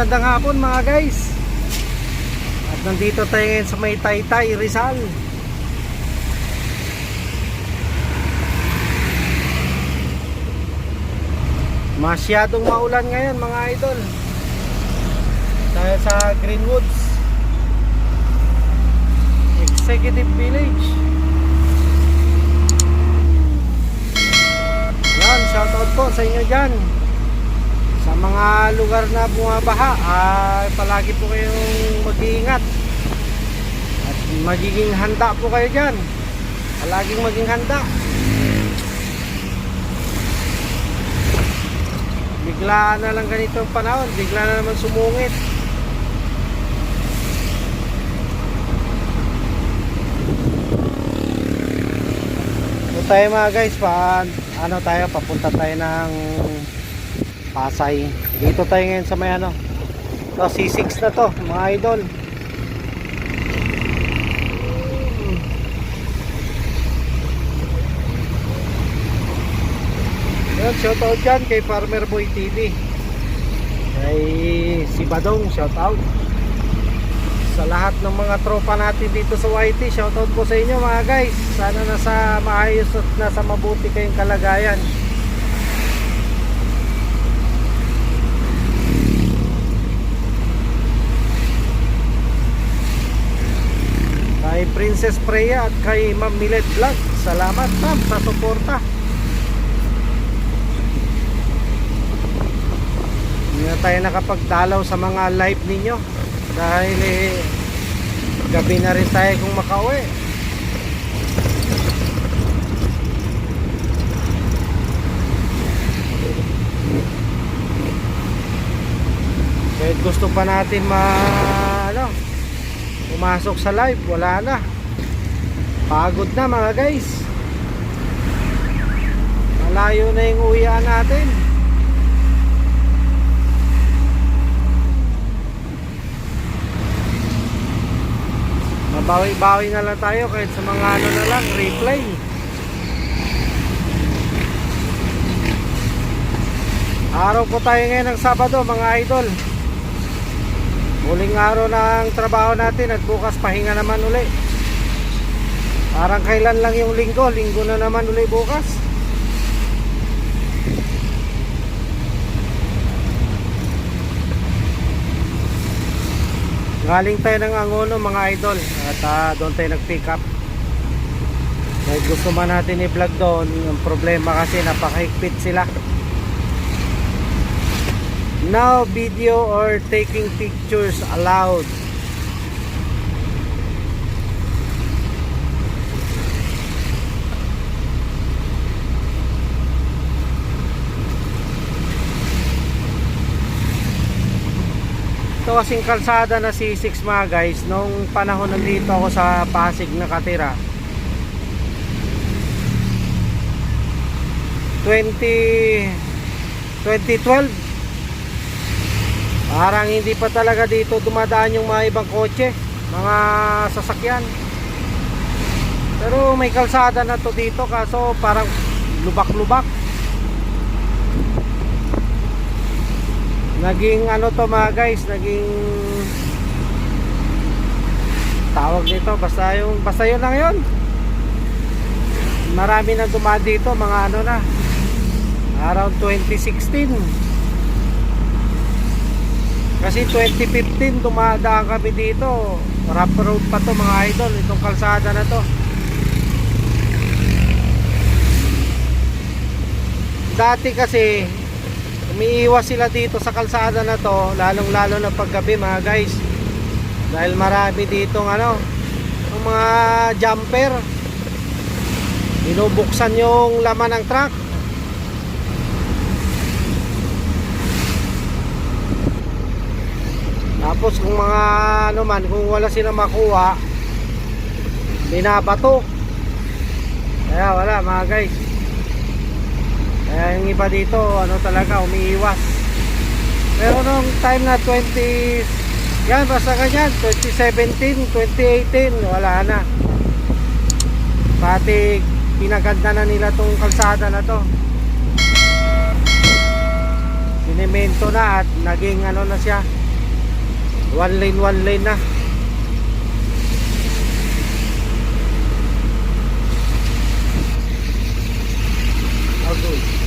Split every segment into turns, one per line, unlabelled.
magandang hapon mga guys. At nandito tayo ngayon sa may Taytay, Rizal. Masyadong maulan ngayon mga idol. Tayo sa Greenwoods Executive Village. Yan, shoutout po sa inyo dyan sa mga lugar na bumabaha ay palagi po kayong mag-iingat. At magiging handa po kayo dyan. Palaging maging handa. Bigla na lang ganito ang panahon. Bigla na naman sumungit. Ito tayo mga guys pa ano tayo papunta tayo ng Pasay. Dito tayo ngayon sa may ano. To C6 na to, mga idol. Yan, shout out dyan kay Farmer Boy TV. Kay si Badong, shout out. Sa lahat ng mga tropa natin dito sa YT, shout out po sa inyo mga guys. Sana nasa maayos at nasa mabuti kayong kalagayan. kay Princess Freya at kay Ma'am Milet Vlog. Salamat ma'am sa suporta. Hindi na tayo nakapagdalaw sa mga live ninyo dahil eh, gabi na rin tayo kung makauwi. Kahit gusto pa natin ma ano, pumasok sa live wala na pagod na mga guys. Malayo na yung uwian natin. Mabawi-bawi na lang tayo kahit sa mga ano na lang replay. Araw po tayo ngayon ng Sabado mga idol. Huling araw ng trabaho natin at bukas pahinga naman uli. Parang kailan lang yung linggo, linggo na naman uli bukas. Galing tayo ng Angono mga idol at ah, doon tayo nag-pick up. Kahit gusto man natin i-vlog doon, yung problema kasi napakahigpit sila. No video or taking pictures allowed. Ito kasing kalsada na C6 mga guys, nung panahon nandito ako sa Pasig nakatira. 20 2012 Parang hindi pa talaga dito dumadaan yung mga ibang kotse, mga sasakyan. Pero may kalsada na to dito kaso parang lubak-lubak. Naging ano to mga guys, naging tawag nito basta yung basta yun lang yun. Marami na dumaan dito, mga ano na. Around 2016. Kasi 2015 dumadaan kami dito. Rough road pa to mga idol, itong kalsada na to. Dati kasi umiiwas sila dito sa kalsada na to, lalong lalo na paggabi mga guys. Dahil marami dito ano, yung mga jumper. Binubuksan yung laman ng truck. Tapos kung mga ano man, kung wala sila makuha, binabato. Kaya wala mga guys. Kaya yung iba dito, ano talaga, umiiwas. Pero nung time na 20, yan basta ganyan, 2017, 2018, wala na. Pati pinaganda na nila tong kalsada na to. Sinemento na at naging ano na siya, One lane, one lane na. Okay.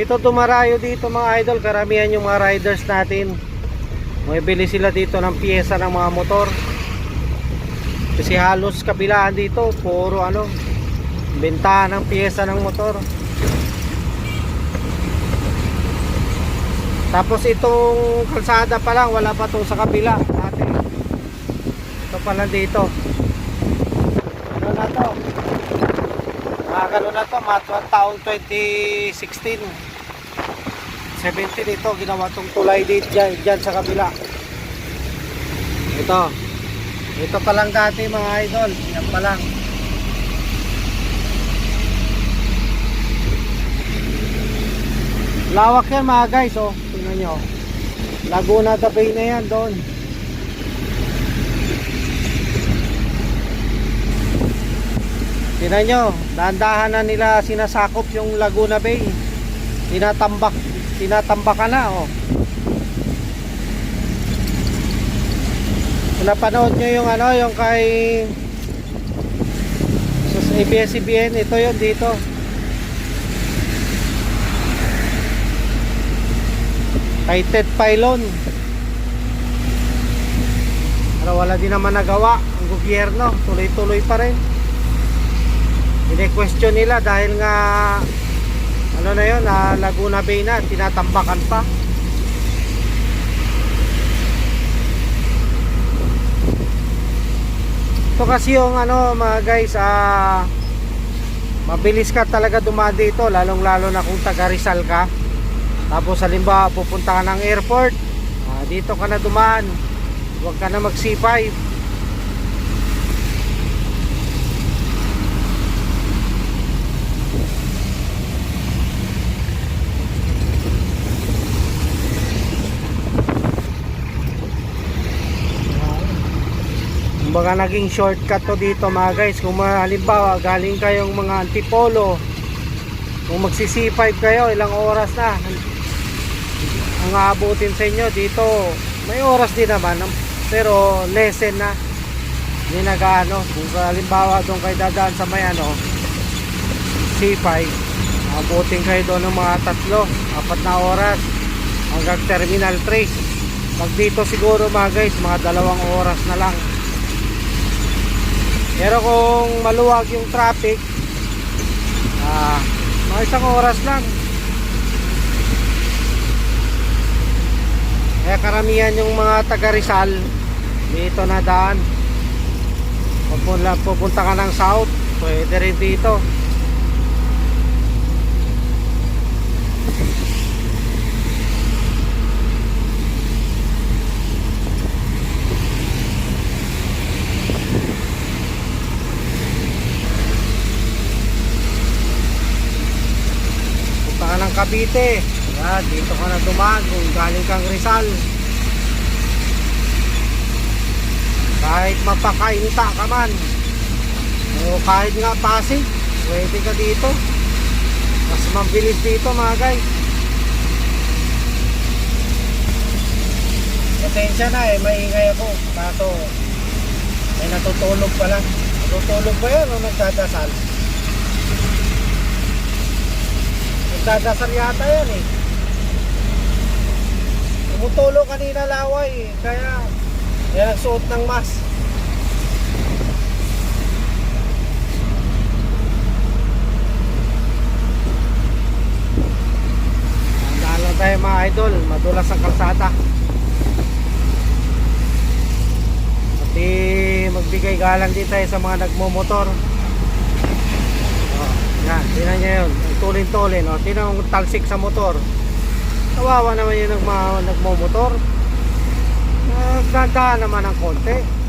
Dito tumarayo dito mga idol, karamihan yung mga riders natin. Bumibili sila dito ng piyesa ng mga motor. Kasi halos kabilaan dito, puro ano, benta ng piyesa ng motor. Tapos itong kalsada pa lang, wala pa tong sa kabila natin. Ito pa lang dito. Ano na to? Ah, ganun na to, matuan taong 2016. 17 ito, ginawa tong tulay dito dyan, dyan sa kabila. Ito. Ito pa lang dati mga idol. Yan pa lang. Lawak yan mga guys, oh. Tingnan nyo. Laguna the Bay na yan doon. Tingnan nyo, dahan-dahan na nila sinasakop yung Laguna Bay. Tinatambak, tinatambakan na, oh. Kung napanood nyo yung ano, yung kay sa ABS-CBN, ito yun dito. Kay Ted Pylon. Pero wala din naman nagawa ang gobyerno, tuloy-tuloy pa rin. Ini-question nila dahil nga ano na yun, na Laguna Bay na, tinatambakan pa. Ito kasi yung ano mga guys, ah mabilis ka talaga dumaan dito, lalong lalo na kung taga Rizal ka. Tapos halimbawa pupunta ka ng airport, ah, dito ka na dumaan. Huwag ka na mag C5. Kumbaga naging shortcut to dito mga guys. Kung halimbawa galing kayong mga antipolo Kung magsi-C5 kayo ilang oras na? Ang aabutin sa inyo dito May oras din naman Pero lesson na. Hindi nag-ano Kung halimbawa doon kayo dadaan sa may ano C5 Abutin kayo doon ng mga tatlo Apat na oras Hanggang terminal 3 Pag dito siguro mga guys Mga dalawang oras na lang pero kung maluwag yung traffic, ah, mga isang oras lang. Kaya karamihan yung mga taga Rizal, dito na daan. Pupunta, pupunta ka ng south, pwede rin dito. Punta ka ng Cavite. Yan, dito ka na dumaan kung galing kang Rizal. Kahit mapakainta ka man. O kahit nga Pasig, pwede ka dito. Mas mabilis dito mga guys. Pasensya na eh, maingay ako. Kaso, may natutulog pala. Natutulog ba yan o nagdadasal? Nagdadasal yata yan eh. Tumutulo kanina laway eh. Kaya, kaya nagsuot ng mask. Lang tayo mga idol, madulas ang kalsada. Pati magbigay galang din tayo sa mga nagmomotor. Oh, yan, tinan niya yun. Tulin-tulin. Oh, tinan ang talsik sa motor. Kawawa naman yung nagma, nagmomotor. Nagdandaan naman ng konti.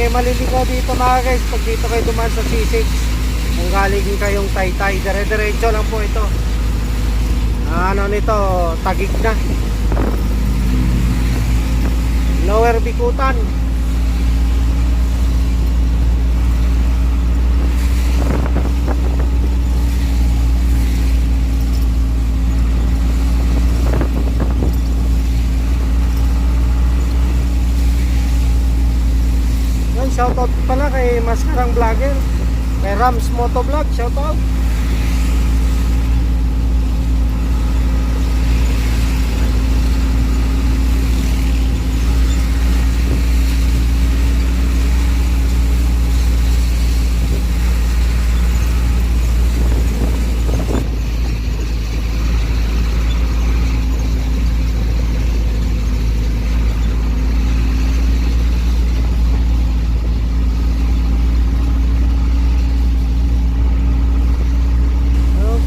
Kayo maliligaw dito mga guys. Pag dito kayo dumaan sa C6 kung galing kayong Taytay. Dire-diretso lang po ito. Ano nito tagig na. Lower bikutan Yan, shoutout pala kay Maskarang Vlogger. Kay Rams Motovlog, shoutout.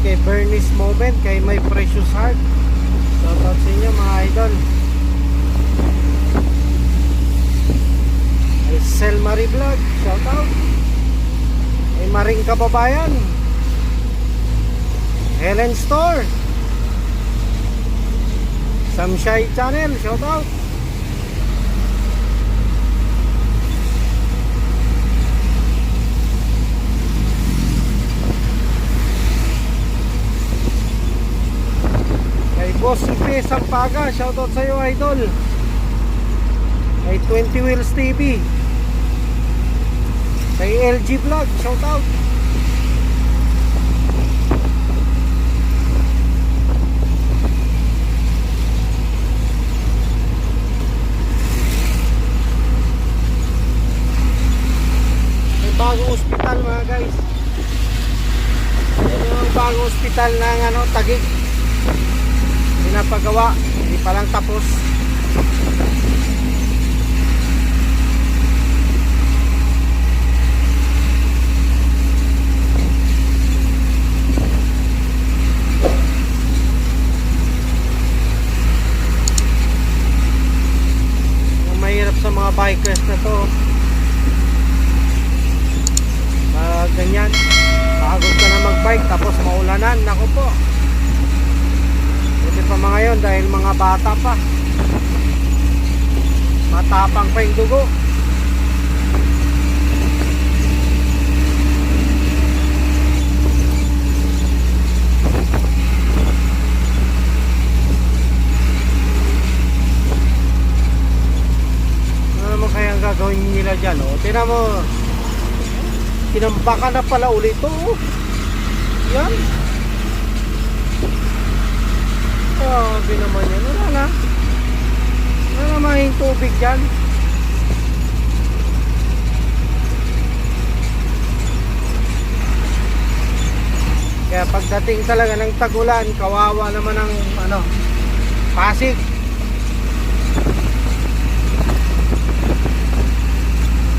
Okay, Moment kay My Precious Heart. Shoutout sa inyo mga idol. Kay Sel Marie Vlog, shoutout. Kay Maring Kababayan. Helen Store. Samshay Channel, shoutout. Kay Boss P. Sampaga, shoutout sa iyo idol. Kay 20 Wheels TV. Kay LG Vlog, shoutout. May bagong ospital mga guys. Yan yung bagong ospital ng ano, Tagig pinapagawa hindi pa tapos. Mahirap sa mga bikers na to. Pag ganyan. Pagod ka na magbike tapos maulanan. Nako po pa mga yon dahil mga bata pa. Matapang pa yung dugo. Ano gagawin nila dyan? O, tinan mo. Tinambakan na pala ulit oh. Yan. Grabe naman yan. Wala na. Wala naman yung tubig dyan. Kaya pagdating talaga ng tagulan, kawawa naman ang ano, Pasig.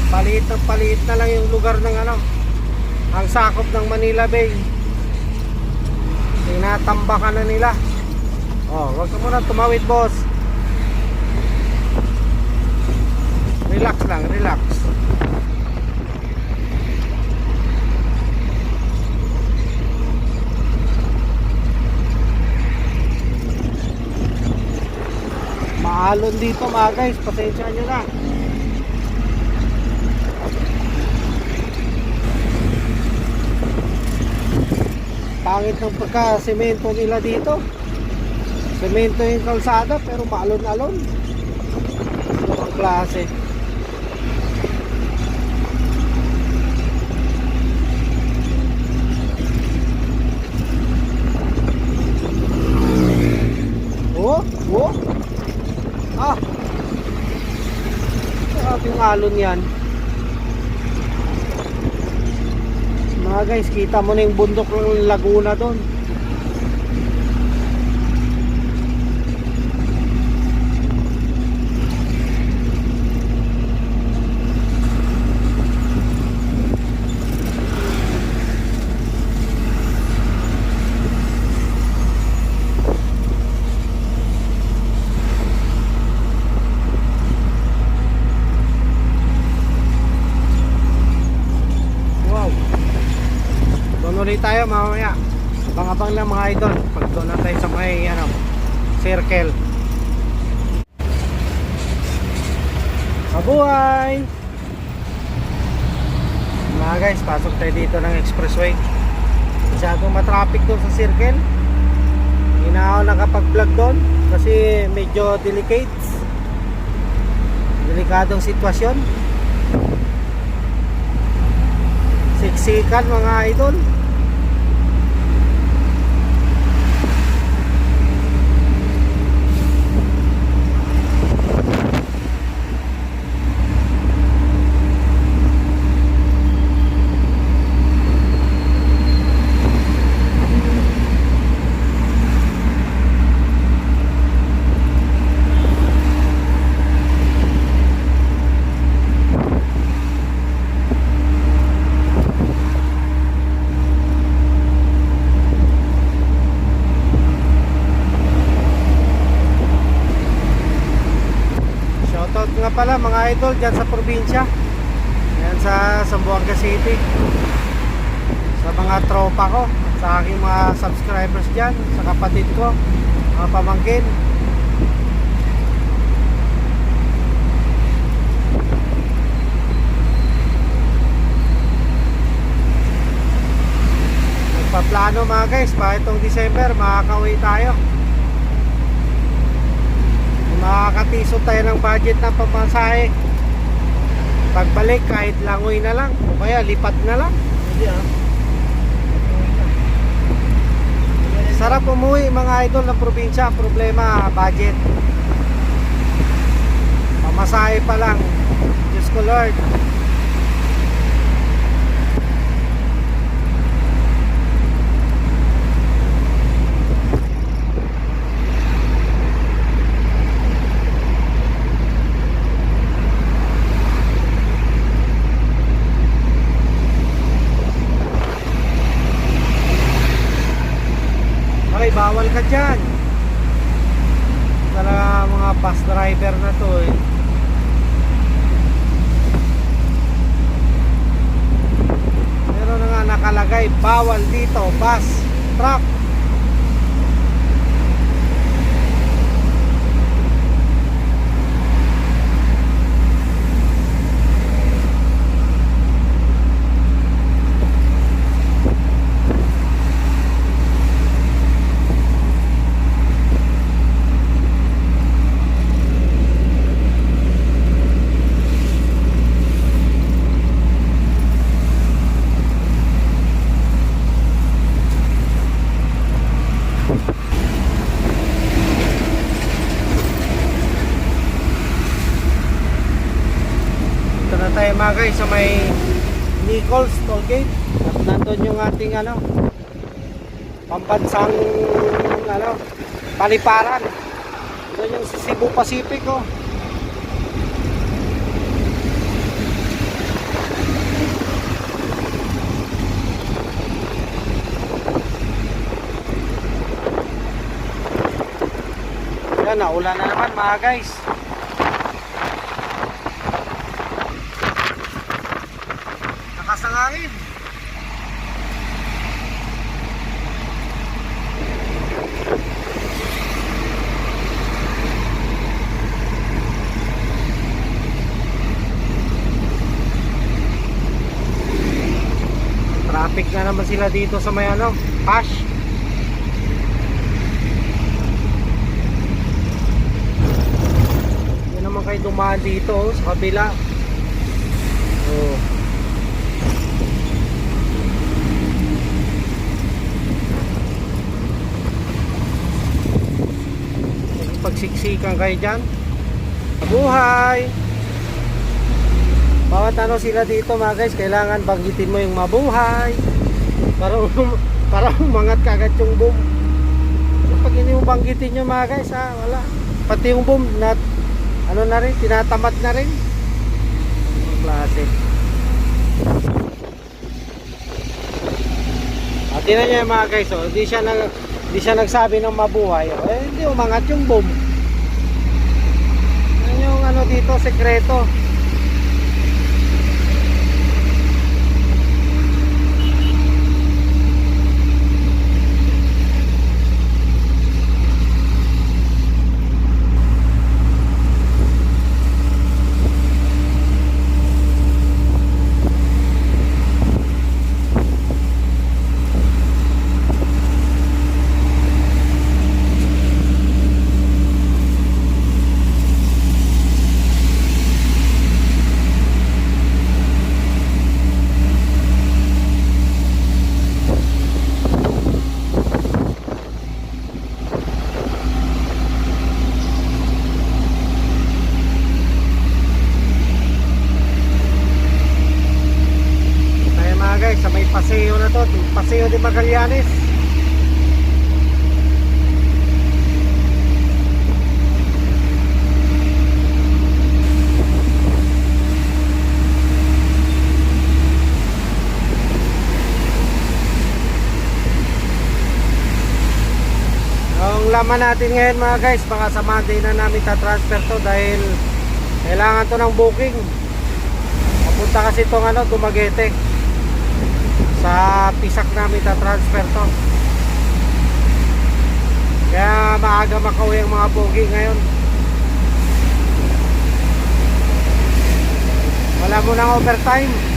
Paliit na paliit na lang yung lugar ng ano, ang sakop ng Manila Bay. Tinatambakan na nila. Oh, wag ka muna tumawid, boss. Relax lang, relax. Maalon dito mga guys, pasensya nyo na. Pangit ng pagka-semento nila dito. Semento yung kalsada pero maalon-alon. Ang klase. Oh, oh. Ah. Grabe yung alon yan. Mga guys, kita mo na yung bundok ng Laguna doon. Makauwi tayo mamaya. Abang-abang lang mga idol. Pag doon na tayo sa may ano, circle. Mabuhay! Mga guys, pasok tayo dito ng expressway. Masyadong matraffic doon sa circle. Hindi na ako nakapag-vlog doon kasi medyo delicate. Delikadong sitwasyon. Siksikan mga idol. Shoutout nga pala mga idol dyan sa probinsya. Yan sa Zamboanga City. Sa mga tropa ko, sa aking mga subscribers dyan, sa kapatid ko, mga pamangkin. Nagpaplano mga guys, pa itong December, makakauwi tayo. Makakatisod tayo ng budget ng pamasahe. Pagbalik kahit langoy na lang o kaya lipat na lang.
Ah.
Sarap umuwi mga idol ng probinsya. Problema, budget. Pamasahe pa lang. Diyos ko Lord. Bawal ka dyan. Talaga mga bus driver na to eh. Meron na nga nakalagay, bawal dito, bus, truck. Ito na tayo sa may Nichols Tollgate. At nandun yung ating ano, pambansang ano, paliparan. Doon yung sa Cebu Pacific oh. Yan, naulan na naman mga guys. Lakas ng hangin. Traffic na naman sila dito sa may ano, Ash. Hindi naman kayo dumaan dito oh, sa kabila. Oh. pagsiksikan kayo dyan mabuhay bawat ano sila dito mga guys kailangan banggitin mo yung mabuhay para um- para umangat kagad yung boom. So, pag hindi mo banggitin yung mga guys ha wala. Pati yung boom na ano na rin tinatamad na rin. Klase. At tinan niya yung mga guys oh, hindi siya nag hindi siya nagsabi ng mabuhay. Oh. eh hindi umangat yung boom. Yan yung ano dito sekreto Paseo de Magallanes. Ang laman natin ngayon mga guys, baka sa Monday na namin ta-transfer to dahil kailangan to ng booking. Papunta kasi itong ano, Dumaguete. Sa pisak namin ta-transfer to. Kaya maaga makauwi ang mga booking ngayon. Wala mo ng overtime.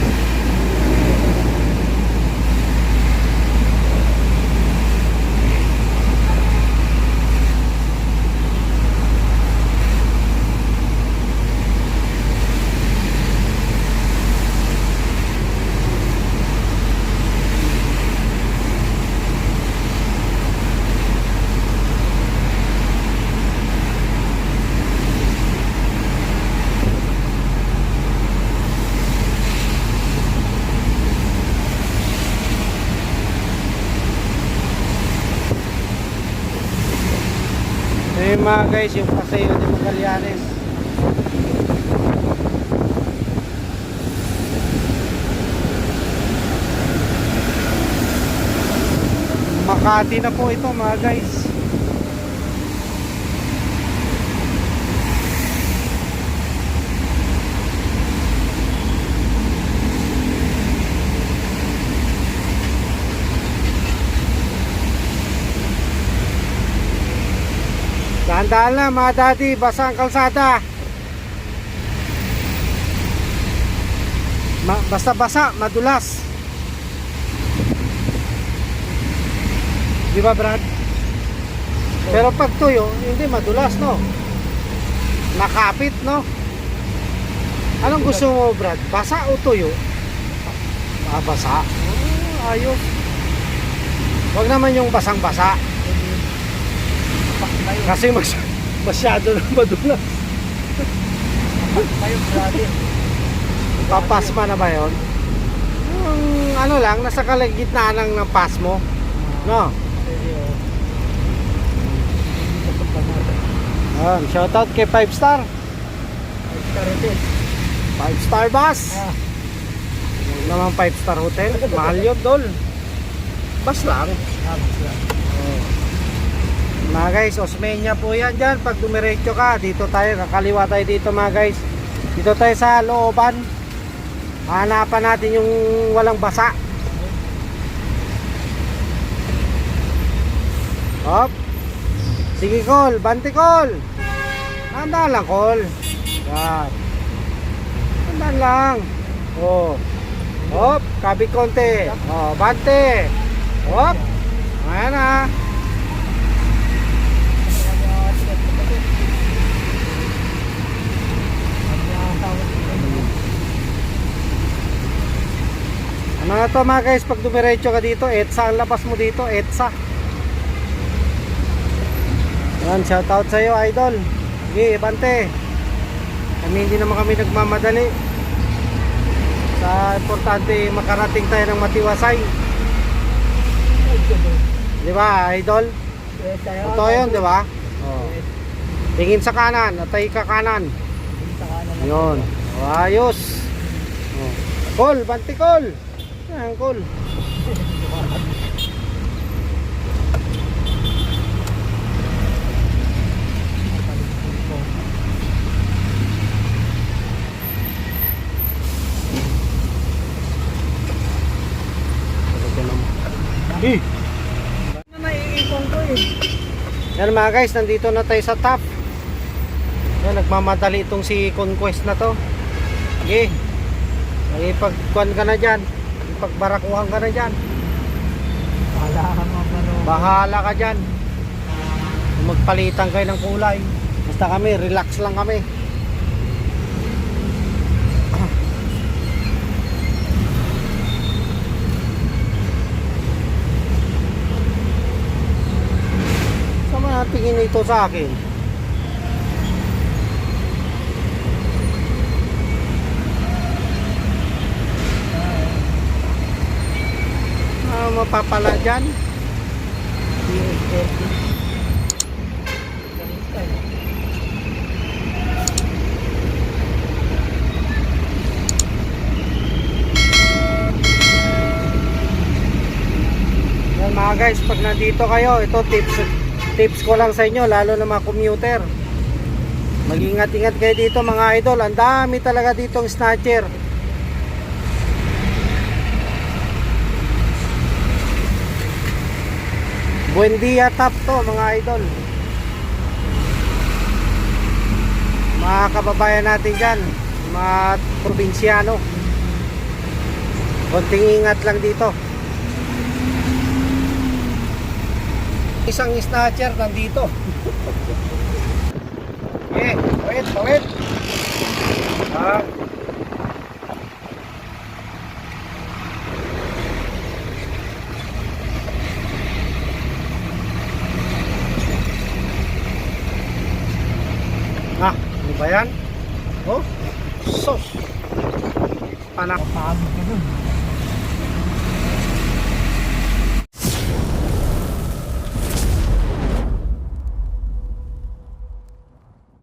Yun mga guys, yung Paseo de Magallanes. Makati na po ito mga guys. Dahan-dahan lang mga daddy, basa ang kalsada. Ma basta-basa, madulas. Di ba Brad? Pero pag tuyo, hindi madulas no. Nakapit no. Anong gusto mo Brad? Basa o tuyo? Ah, basa. Oh, ayos. Wag naman yung basang-basa. Kasi mas, masyado na madulas.
Kayo grabe.
Na ba yun? Yung ano lang, nasa kalagitnaan lang ng pas mo. No? Ayan, shoutout kay 5 star. 5 star bus.
Ah.
Naman 5 star hotel. Mahal yun, dol. Bus lang. Oh. Mga guys, Osmeña po yan dyan. Pag dumiretso ka, dito tayo, kakaliwa tayo dito mga guys. Dito tayo sa looban. Hanapan natin yung walang basa. Hop. Sige, Col. Bante, Col. Handa lang, Col. Yan. Handa lang. Oh. Hop. Kabit konti. Oh, bante. Hop. Ayan ah. Na to mga guys, pag dumiretso ka dito, EDSA ang labas mo dito, EDSA. Yan, shoutout sa iyo, idol. Sige, bante. Kami hindi naman kami nagmamadali. Sa importante makarating tayo ng matiwasay. Di ba, idol? Totoo yun, di ba? Oh. Tingin sa kanan, atay ka kanan. Yun. Oh, ayos. Oh. Col, banti col. Yan, col. Eh.
Eh.
Yan mga guys, nandito na tayo sa top. Yan, nagmamadali itong si Conquest na to. Sige. Ipagkuhan ka na dyan. Ipagbarakuhan ka na dyan.
Wala ka maparo.
Bahala ka dyan. Magpalitan kayo ng kulay. Basta kami, relax lang kami. Sama tingin ito sa akin. Ah, naman mapapala dyan.
PS30. Ganito.
Yan mga guys, pag nandito kayo, ito tips tips ko lang sa inyo, lalo na mga commuter. Mag-ingat-ingat kayo dito mga idol. Ang dami talaga ditong snatcher. Buendia top to mga idol. Mga kababayan natin dyan, mga probinsyano. Konting ingat lang dito. Isang snatcher nandito. Eh, wait, wait. Ah.